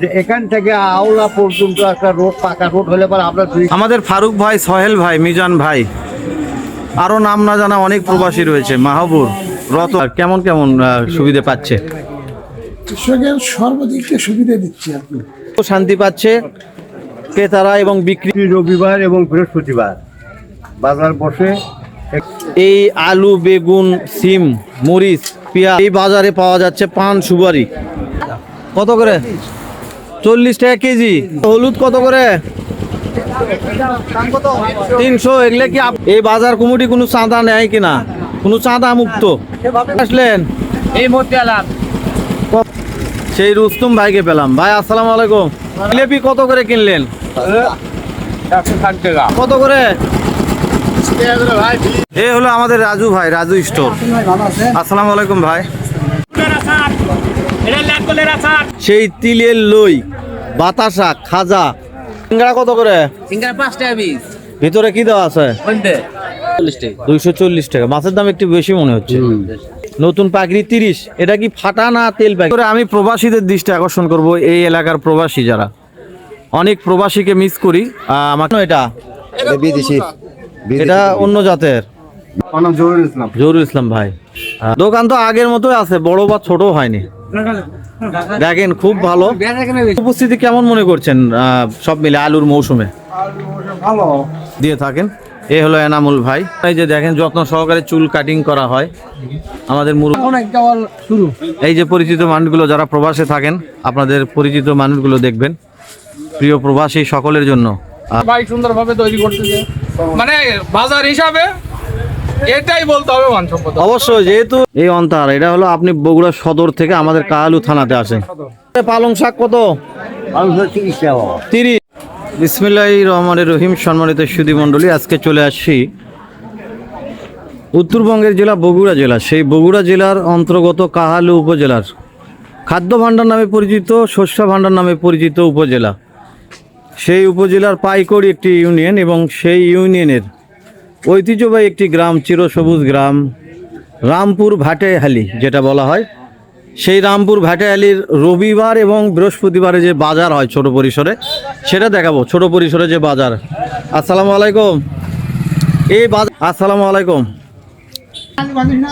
যে এখান থেকে আওলা পর্যন্ত একটা রোড পাকা রোড হলে পরে আমরা আমাদের ফারুক ভাই সোহেল ভাই মিজান ভাই। আরও নাম না জানা অনেক প্রবাসী রয়েছে। মাহবুর রত কেমন কেমন সুবিধে পাচ্ছে? কৃষকের সুবিধা দিচ্ছি আপনি শান্তি পাচ্ছে ক্রেতারা এবং বিক্রি রবিবার এবং বৃহস্পতিবার বাজার বসে এই আলু বেগুন সিম মরিচ পেঁয়াজ এই বাজারে পাওয়া যাচ্ছে পান সুপারি। কত করে? চল্লিশ টাকা কেজি। হলুদ কত করে? তিনশো এগুলো কি এই বাজার কমিটি কোনো চাঁদা নেয় কিনা? কোনো চাঁদা মুক্ত? আসলেন। এই মুহূর্তে আলাম সেই রুস্তুম ভাইকে পেলাম। ভাই আসসালামু আলাইকুম। জিলেপি কত করে কিনলেন? কত করে? এ হলো আমাদের রাজু ভাই রাজু স্টোর। আসসালামু আলাইকুম ভাই। সেই তিলের লই। বাতাসা খাজা। সিঙ্গারা কত করে? সিঙ্গার পাঁচ টাকা পিস। ভিতরে কি দেওয়া আছে? কোনতে চল্লিশ টাকা। দুইশো চল্লিশ টাকা। মাছের দাম একটু বেশি মনে হচ্ছে। নতুন পাকড়ি তিরিশ। এটা কি ফাটা না তেল পাকড়ি আমি প্রবাসীদের দৃষ্টি আকর্ষণ করব এই এলাকার প্রবাসী যারা। অনেক প্রবাসীকে মিস করি। আমার এটা? বিদেশি। এটা অন্য জাতের। অনেক জরুরি ইসলাম। জহুরুল ইসলাম ভাই। দোকান তো আগের মতোই আছে বড় বা ছোট হয়নি। দেখেন খুব ভালো। উপস্থিতি কেমন মনে করছেন সব মিলে আলুর মৌসুমে? ভালো। দিয়ে থাকেন। এ হলো এনামুল ভাই। এই যে দেখেন যত্ন সহকারে চুল কাটিং করা হয়। আমাদের শুরু। এই যে পরিচিত মানুষগুলো যারা প্রবাসে থাকেন আপনাদের পরিচিত মানুষগুলো দেখবেন। প্রিয় প্রবাসী সকলের জন্য। ভাই সুন্দরভাবে তৈরি করতেছে। মানে বাজার হিসাবে এটাই বলতে হবে মান সম্পদ। অবশ্যই যেহেতু এই অন্তার এটা হলো আপনি বগুড়া সদর থেকে আমাদের কালু থানাতে আসেন। পালং শাক কত? তিরিশ বিসমিল্লাহ রহমান রহিম সম্মানিত সুদী মণ্ডলী আজকে চলে আসছি উত্তরবঙ্গের জেলা বগুড়া জেলা। সেই বগুড়া জেলার অন্তর্গত কাহালু উপজেলার। খাদ্য ভাণ্ডার নামে পরিচিত শস্য ভাণ্ডার নামে পরিচিত উপজেলা। সেই উপজেলার পাইকড়ি একটি ইউনিয়ন এবং সেই ইউনিয়নের ঐতিহ্যবাহী একটি গ্রাম, চিরসবুজ গ্রাম, রামপুর ভাটেহালি যেটা বলা হয়। সেই রামপুর ভাটেহালির রবিবার এবং বৃহস্পতিবারে যে বাজার হয় ছোট পরিসরে, সেটা দেখাবো। ছোট পরিসরে যে বাজার। আসসালামু আলাইকুম। এই বাজার আসসালামু আলাইকুম।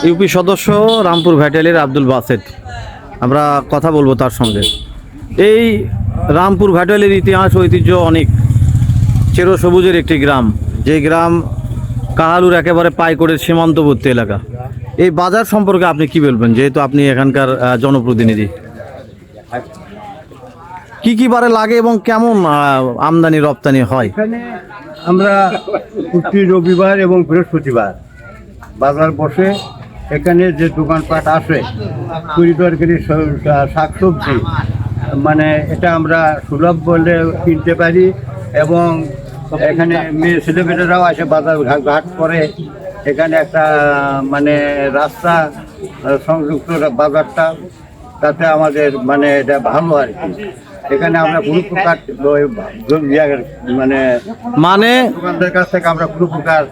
ইউপি সদস্য রামপুর ভ্যাটেলির আব্দুল বাসেদ। আমরা কথা বলব তার সঙ্গে। এই রামপুর ভ্যাটেলির ইতিহাস, ঐতিহ্য অনেক। চিরসবুজের একটি গ্রাম। যে গ্রাম কাহালুর একেবারে পাইকড়ের সীমান্তবর্তী এলাকা। এই বাজার সম্পর্কে আপনি কি বলবেন? যেহেতু আপনি এখানকার জনপ্রতিনিধি। কি কি বারে লাগে এবং কেমন আমদানি, রপ্তানি হয়? আমরা প্রতি রবিবার এবং বৃহস্পতিবার বাজার বসে এখানে যে দোকানপাট আসে পরিবারকারী শাক সবজি মানে এটা আমরা সুলভ বলে কিনতে পারি এবং এখানে মেয়ে ছেলেমেয়েরাও আসে বাজার ঘাট করে। এখানে একটা মানে রাস্তা সংযুক্ত বাজারটা। তাতে আমাদের মানে এটা ভালো আর কি। এখানে আমরা কোনো প্রকার মানে মানে? দোকানদার কাছ থেকে আমরা কোনো প্রকার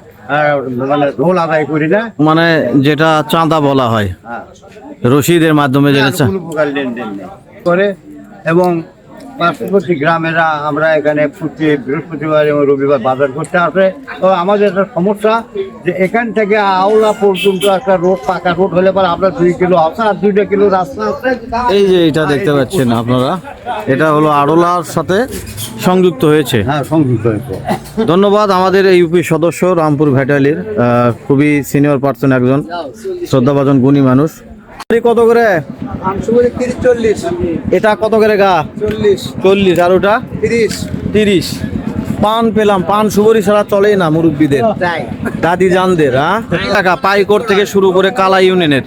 মানে ঢোল আদায় করি না। মানে যেটা চাঁদা বলা হয়। হ্যাঁ। রশিদের মাধ্যমে যেটা কোনো প্রকার লেনদেন নেই। করে এবং পার্শ্ববর্তী গ্রামেরা আমরা এখানে প্রতি বৃহস্পতিবার এবং রবিবার বাজার করতে আসে। তো আমাদের একটা সমস্যা যে এখান থেকে আওলা পর্যন্ত একটা রোড পাকা রোড হলে পরে আমরা দুই কিলো আসা আর দুইটা কিলো রাস্তা আছে। এই যে এটা দেখতে পাচ্ছেন আপনারা এটা হলো আড়লার সাথে সংযুক্ত হয়েছে। হ্যাঁ সংযুক্ত হয়েছে। ধন্যবাদ আমাদের এই ইউপি সদস্য রামপুর ভ্যাটালির খুবই সিনিয়র পার্সন একজন শ্রদ্ধাভাজন গুণী মানুষ। কত করে? চল্লিশ। এটা কত করে গা? চল্লিশ। চল্লিশ। আর ওটা? তিরিশ। তিরিশ। পান পেলাম পান সুবরি ছাড়া চলেই না মুরব্বীদের। দাদি জানদের হ্যাঁ? এলাকা পাইকর থেকে শুরু করে কালা ইউনিয়নের।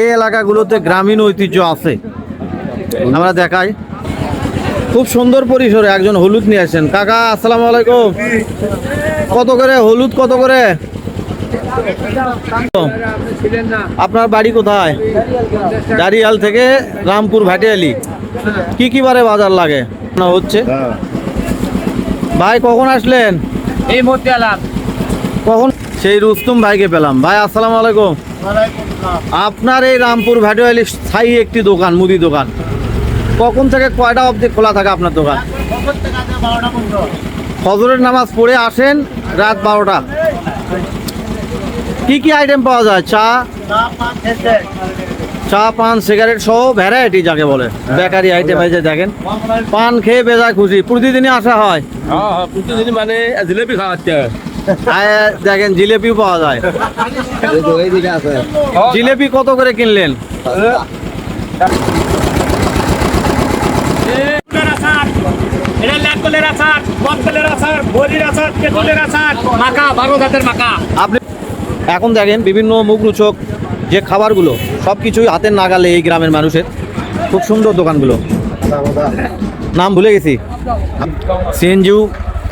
এই এলাকাগুলোতে গ্রামীণ ঐতিহ্য আছে। আমরা দেখাই। খুব সুন্দর পরিসরে একজন হলুদ নিয়ে আসেন। কাকা আসসালামু আলাইকুম। কত করে? হলুদ কত করে? আপনার বাড়ি কোথায়? দাঁড়িয়াল থেকে রামপুর ভাটিয়ালি। কি কি বারে বাজার লাগে? না হচ্ছে? ভাই কখন আসলেন? এই মুহূর্তে আলাম কখন? সেই রুস্তুম ভাইকে পেলাম। ভাই আসসালামু আলাইকুম। আপনার এই রামপুর ভ্যাটুয়ালি স্থায়ী একটি দোকান মুদি দোকান। কখন থেকে কয়টা অবধি খোলা থাকে আপনার দোকান? ফজরের নামাজ পড়ে আসেন রাত বারোটা। কি কি আইটেম পাওয়া যায়? চা? চা পান সিগারেট সহ ভ্যারাইটি যাকে বলে। বেকারি আইটেম এই যে দেখেন। পান খেয়ে বেজায় খুশি। প্রতিদিনই আসা হয়। হ্যাঁ হ্যাঁ প্রতিদিন মানে জিলেপি খাওয়াচ্ছে দেখেন জিলেপিও পাওয়া যায়। জিলেপি কত করে কিনলেন? আচার আচার বড়ির আচার তেঁতুলের আচার মাকা বারো জাতের মাকা আপনি এখন দেখেন বিভিন্ন মুখরোচক যে খাবারগুলো সব কিছুই হাতের নাগালে এই গ্রামের মানুষের। খুব সুন্দর দোকানগুলো। নাম ভুলে গেছি। সিএনজিউ,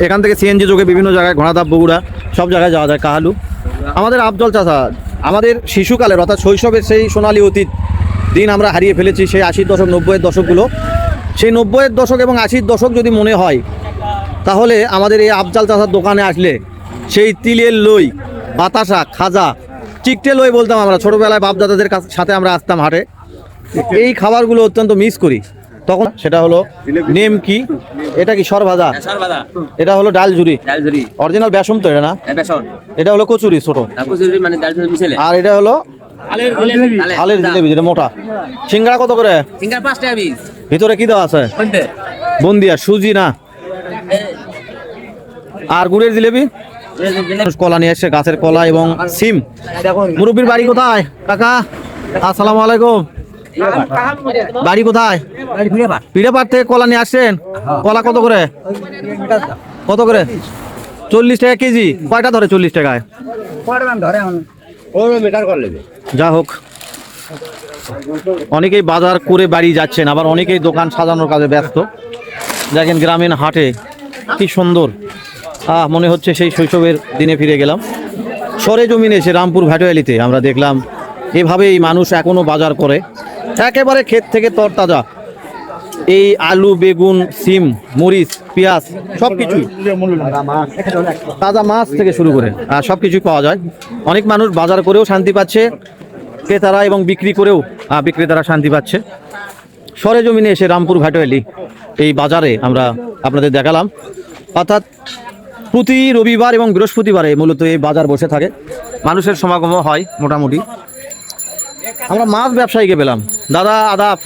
এখান থেকে সিএনজি যোগে বিভিন্ন জায়গায় ঘোড়াধাপ, বগুড়া, সব জায়গায় যাওয়া যায়, কাহালু। আমাদের আফজল চাচা, আমাদের শিশুকালের অর্থাৎ শৈশবের সেই সোনালী অতীত দিন আমরা হারিয়ে ফেলেছি, সেই আশির দশক, নব্বইয়ের দশকগুলো। সেই নব্বইয়ের দশক এবং আশির দশক যদি মনে হয়, তাহলে আমাদের এই আফজাল চাচার দোকানে আসলে সেই তিলের লই বাতাসা খাজা চিকটে লই বলতাম আমরা। ছোটবেলায় বাপদাদাদের কাছ- সাথে আমরা আসতাম হাটে। এই খাবারগুলো অত্যন্ত মিস করি। তখন সেটা হলো নেমকি এটা কি সরভাজা? সরবাদা এটা হলো ডাল ঝুরি ডালঝুরি। অরিজিনাল বেসম তো এটা না? এটা হলো কচুরি ছোট। কচুরি মানে আর এটা হলো আলের জিলেবি যেটা মোটা। সিঙ্গারা কত করে? ভিতরে কি দেওয়া আছে? বন্দিয়া সুজি না? আর গুড়ের জিলেবি কলা নিয়ে এসছে গাছের কলা এবং সিম। মুরব্বীর বাড়ি কোথায়? কাকা, আসসালামু আলাইকুম। বাড়ি কোথায়? পিড়েপাড় থেকে কলা নিয়ে আসছেন? কলা কত করে? কত করে? চল্লিশ টাকা কেজি। কয়টা ধরে চল্লিশ টাকায়? যা হোক। অনেকেই বাজার করে বাড়ি যাচ্ছেন, আবার অনেকেই দোকান সাজানোর কাজে ব্যস্ত। দেখেন গ্রামীণ হাটে কি সুন্দর। আহ, মনে হচ্ছে সেই শৈশবের দিনে ফিরে গেলাম। সরে জমিনে এসে রামপুর ভ্যাটোয়ালিতে আমরা দেখলাম, এভাবেই মানুষ এখনও বাজার করে। একেবারে ক্ষেত থেকে তরতাজা। এই আলু, বেগুন, সিম, মরিচ, পেঁয়াজ সব কিছুই তাজা মাছ থেকে শুরু করে আর সব কিছুই পাওয়া যায়। অনেক মানুষ বাজার করেও শান্তি পাচ্ছে, ক্রেতারা এবং বিক্রি করেও বিক্রেতারা শান্তি পাচ্ছে। সরে জমিনে এসে রামপুর ভাটোয়ালি এই বাজারে আমরা আপনাদের দেখালাম। অর্থাৎ প্রতি রবিবার এবং বৃহস্পতিবারে মূলত এই বাজার বসে থাকে। মানুষের সমাগমও হয় মোটামুটি। আমরা মাছ ব্যবসায়ীকে পেলাম। দাদা আদাব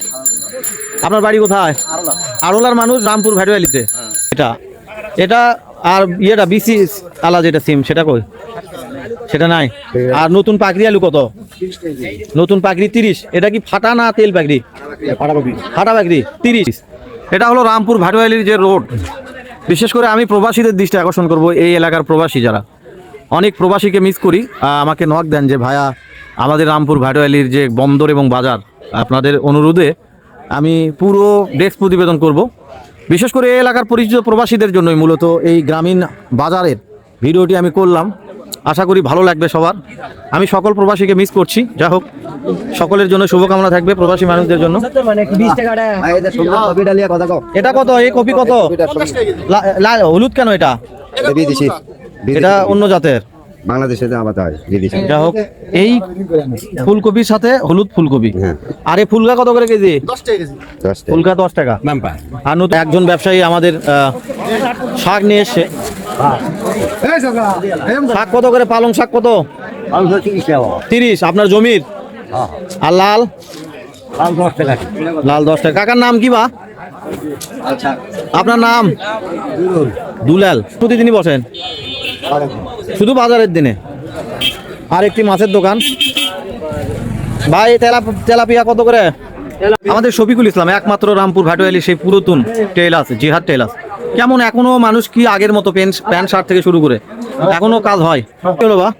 আপনার বাড়ি কোথায়? আরোলার মানুষ রামপুর ভ্যাটোয়ালিতে এটা এটা আর ইয়েটা বিসি আলা যেটা সিম সেটা কই? সেটা নাই। আর নতুন পাকড়ি আলু কত? নতুন পাকড়ি তিরিশ। এটা কি ফাটা না তেল পাকড়ি ফাটা পাকড়ি তিরিশ। এটা হলো রামপুর ভাটুয়ালির যে রোড। বিশেষ করে আমি প্রবাসীদের দৃষ্টি আকর্ষণ করব এই এলাকার প্রবাসী যারা। অনেক প্রবাসীকে মিস করি। আমাকে নক দেন যে ভায়া আমাদের রামপুর ভাটোয়ালির যে বন্দর এবং বাজার, আপনাদের অনুরোধে আমি পুরো ডেস্ক প্রতিবেদন করব। বিশেষ করে এই এলাকার পরিচিত প্রবাসীদের জন্যই মূলত এই গ্রামীণ বাজারের ভিডিওটি আমি করলাম। আশা করি ভালো লাগবে সবার। আমি সকল প্রবাসীকে মিস করছি। যা হোক সকলের জন্য শুভকামনা থাকবে প্রবাসী মানুষদের জন্য। এটা কত? এই কপি কত? হলুদ কেন এটা? এটা অন্য জাতের। বাংলাদেশে যে আবার হয় বিদেশি যা হোক এই ফুলকপির সাথে হলুদ ফুলকপি। আর এই ফুলকা কত করে কেজি? ফুলকা দশ টাকা। আর নতুন একজন ব্যবসায়ী আমাদের শাক নিয়ে এসছে। শাক কত করে পালং শাক কত? তিরিশ আপনার জমির? আর লাল? লাল দশ টাকা কাকার নাম কি বা? আপনার নাম? দুলাল। প্রতিদিনই বসেন? শুধু বাজারের দিনে? আর একটি মাছের দোকান। ভাই তেলা তেলাপিয়া কত করে? আমাদের শফিকুল ইসলাম একমাত্র রামপুর ভাটোয়ালি সেই পুরাতন টেলাস জিহাদ টেলাস কেমন এখনও মানুষ কি আগের মতো প্যান্ট প্যান্ট শার্ট থেকে শুরু করে? এখনও কাজ হয়। কি হলো বা?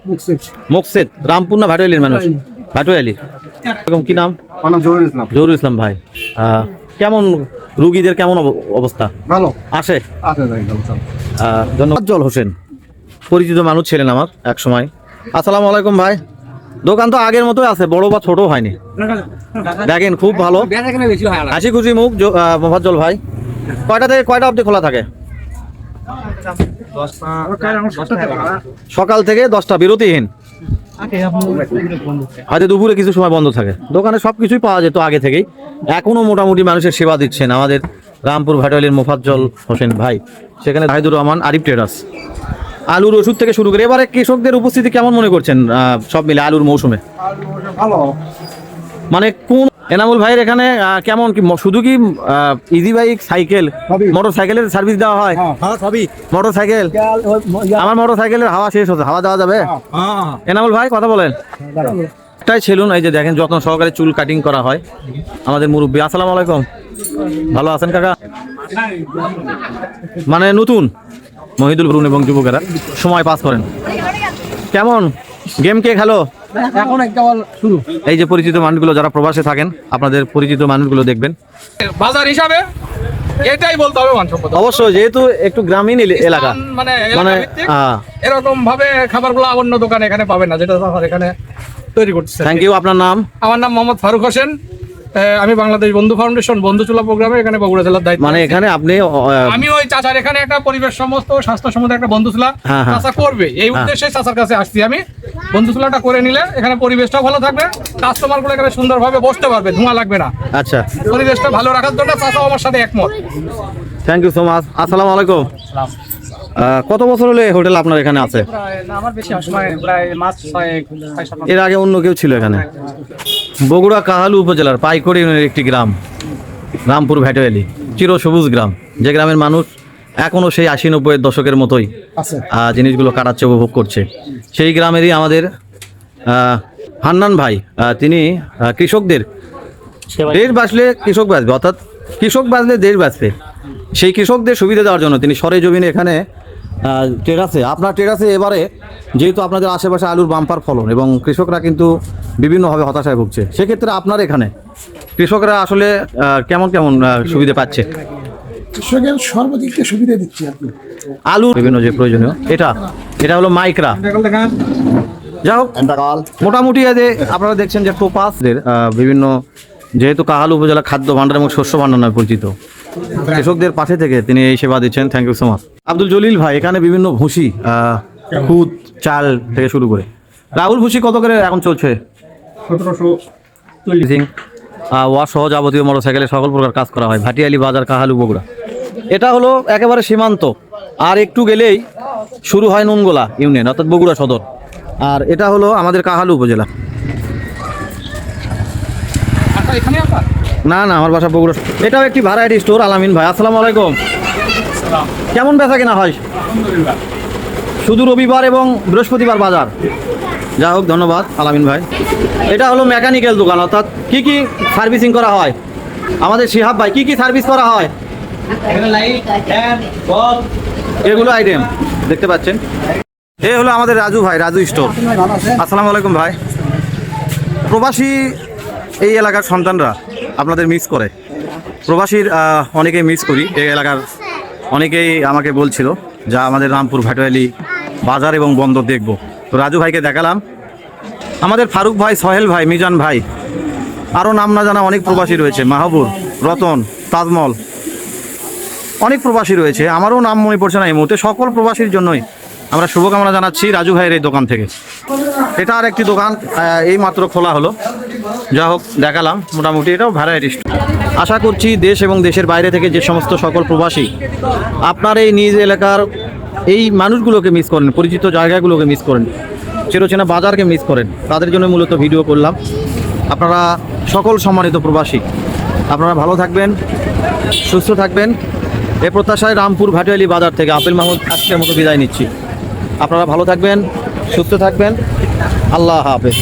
মোকসেদ রামপুর না ভাটোয়ালির মানুষ? ভাটোয়ালি। এরকম কি নাম? জহুরুল ইসলাম। ভাই। কেমন রুগীদের কেমন অব- অবস্থা? ভালো। আসে? আছে ধন্যবাদ। জল হোসেন পরিচিত মানুষ ছিলেন আমার এক সময় আসসালামু আলাইকুম ভাই। দোকান তো আগের মতোই আছে বড় বা ছোট হয়নি। দেখেন খুব ভালো। হাসি খুশি মুখ মোফাজ্জল ভাই। কয়টা থেকে কয়টা অবধি খোলা থাকে? সকাল থেকে দশটা বিরতিহীন? হয়তো দুপুরে কিছু সময় বন্ধ থাকে। দোকানে সব কিছুই পাওয়া যেত আগে থেকেই। এখনও মোটামুটি মানুষের সেবা দিচ্ছেন আমাদের রামপুর ভাটালির মোফাজ্জল হোসেন ভাই। সেখানে জাহিদুর রহমান আরিফ ট্রেডার্স। আলুর ওষুধ থেকে শুরু করে এবারে কৃষকদের উপস্থিতি কেমন মনে করছেন আহ, সব মিলে আলুর মৌসুমে ভালো। মানে কোন এনামুল ভাইয়ের এখানে কেমন কি শুধু কি ইজি বাইক সাইকেল। মোটর সাইকেলের সার্ভিস দেওয়া হয়? হ্যাঁ সবই। মোটর সাইকেল আমার মোটর সাইকেলের হাওয়া শেষ হচ্ছে হাওয়া দেওয়া যাবে? হ্যাঁ এনামুল ভাই কথা বলেন। একটাই ছেলুন এই যে দেখেন যত্ন সহকারে চুল কাটিং করা হয়। আমাদের মুরব্বী আসসালামু আলাইকুম। ভালো আছেন কাকা? মানে নতুন মহিদুল ভরুন এবং যুবকেরা। সময় পাস করেন। কেমন? গেম কে খেলো? এখন একটা শুরু। এই যে পরিচিত মানুষগুলো যারা প্রবাসে থাকেন আপনাদের পরিচিত মানুষগুলো দেখবেন। বাজার হিসাবে এটাই বলতে হবে মানসম্মত। অবশ্যই যেহেতু একটু গ্রামীণ এলাকা। মানে মানে হ্যাঁ। এরকম ভাবে খাবার খাবারগুলো অন্য দোকানে এখানে পাবেন না যেটা এখানে তৈরি করছে থ্যাংক ইউ আপনার নাম? আমার নাম মোহাম্মদ ফারুক হোসেন। আমি বাংলাদেশ বন্ধু ফাউন্ডেশন বন্ধু চুলা প্রোগ্রামে এখানে বগুড়া জেলার দায়িত্ব মানে এখানে আপনি আমি ওই চাচার এখানে একটা পরিবেশ সমস্ত স্বাস্থ্য সম্মত একটা বন্ধু চুলা হ্যাঁ, হ্যাঁ। চাচা করবে। এই উদ্দেশ্যে চাচার কাছে আসছি আমি। বন্ধু চুলাটা করে নিলে এখানে পরিবেশটাও ভালো থাকবে কাস্টমারগুলো এখানে সুন্দরভাবে বসতে পারবে ধোঁয়া লাগবে না। আচ্ছা। পরিবেশটা ভালো রাখার জন্য চাচাও আমার সাথে একমত। থ্যাংক ইউ সো মাচ আসসালামু আলাইকুম। কত বছর হলে হোটেল আপনার এখানে আছে? এর আগে অন্য কেউ ছিল এখানে? বগুড়া কাহালু উপজেলার পাইকড়ি ইউনিয়নের একটি গ্রাম রামপুর ভ্যাটোয়ালি চির সবুজ গ্রাম। যে গ্রামের মানুষ এখনও সেই আশি নব্বইয়ের দশকের মতোই জিনিসগুলো কাটাচ্ছে উপভোগ করছে। সেই গ্রামেরই আমাদের হান্নান ভাই তিনি কৃষকদের দেশ বাঁচলে কৃষক বাঁচবে অর্থাৎ কৃষক বাঁচলে দেশ বাঁচবে। সেই কৃষকদের সুবিধা দেওয়ার জন্য তিনি সরে জমিনে এখানে টেরাসে আপনার টেরাসে এবারে যেহেতু আপনাদের আশেপাশে আলুর বাম্পার ফলন এবং কৃষকরা কিন্তু বিভিন্নভাবে হতাশায় ভুগছে। সেক্ষেত্রে আপনার এখানে কৃষকরা আসলে কেমন কেমন সুবিধা পাচ্ছে? কৃষকের সর্বদিক সুবিধা দিচ্ছি কি। আলু বিভিন্ন যে প্রয়োজনীয় এটা এটা হলো মাইক্রা। যাই হোক মোটামুটি এই যে আপনারা দেখছেন যে টোপাসদের বিভিন্ন যেহেতু কাহাল উপজেলা খাদ্য ভাণ্ডার এবং শস্য ভাণ্ডার নামে পরিচিত কৃষকদের পাশে থেকে তিনি এই সেবা দিচ্ছেন। Thank you so much Abdul Jalil ভাই এখানে বিভিন্ন ভুসি খুদ চাল থেকে শুরু করে। রাহুল ভুসি কত করে এখন চলছে? লিজিং ওয়ার সহ যাবতীয় মোটরসাইকেলে সকল প্রকার কাজ করা হয়। ভাটিয়ালি বাজার কাহালু বগুড়া। এটা হলো একেবারে সীমান্ত। আর একটু গেলেই শুরু হয় নুনগোলা ইউনিয়ন অর্থাৎ বগুড়া সদর। আর এটা হলো আমাদের কাহালু উপজেলা। আচ্ছা এখানে আপনার না না আমার বাসা বগুড়া এটাও একটি ভ্যারাইটি স্টোর আলামিন ভাই। আসসালামু আলাইকুম। কেমন বেচা কেনা হয়? শুধু রবিবার এবং বৃহস্পতিবার বাজার। যা হোক ধন্যবাদ আলামিন ভাই। এটা হলো মেকানিক্যাল দোকান অর্থাৎ কি কি সার্ভিসিং করা হয়? আমাদের শিহাব ভাই কি কি সার্ভিস করা হয়? এগুলো আইটেম দেখতে পাচ্ছেন? এ হলো আমাদের রাজু ভাই রাজু স্টোর আসসালামু আলাইকুম ভাই। প্রবাসী এই এলাকার সন্তানরা আপনাদের মিস করে। প্রবাসীর অনেকেই মিস করি। এই এলাকার অনেকেই আমাকে বলছিল যা আমাদের রামপুর ভাটোয়ালি বাজার এবং বন্দর দেখব। তো রাজু ভাইকে দেখালাম। আমাদের ফারুক ভাই, সোহেল ভাই, মিজান ভাই, আরও নাম না জানা অনেক প্রবাসী রয়েছে। মাহবুর রতন তাজমল অনেক প্রবাসী রয়েছে। আমারও নাম মনে পড়ছে না এই মুহূর্তে। সকল প্রবাসীর জন্যই আমরা শুভকামনা জানাচ্ছি রাজু ভাইয়ের এই দোকান থেকে। এটা আর একটি দোকান এই মাত্র খোলা হলো। যা হোক, দেখালাম। মোটামুটি এটাও ভ্যারাইটি আশা করছি দেশ এবং দেশের বাইরে থেকে যে সমস্ত সকল প্রবাসী আপনার এই নিজ এলাকার এই মানুষগুলোকে মিস করেন, পরিচিত জায়গাগুলোকে মিস করেন চিরচেনা বাজারকে মিস করেন, তাদের জন্য মূলত ভিডিও করলাম। আপনারা সকল সম্মানিত প্রবাসী, আপনারা ভালো থাকবেন, সুস্থ থাকবেন। এ প্রত্যাশায় রামপুর ভাটিয়ালি বাজার থেকে আপেল মাহমুদ আজকের মতো বিদায় নিচ্ছি। আপনারা ভালো থাকবেন, সুস্থ থাকবেন। আল্লাহ হাফেজ।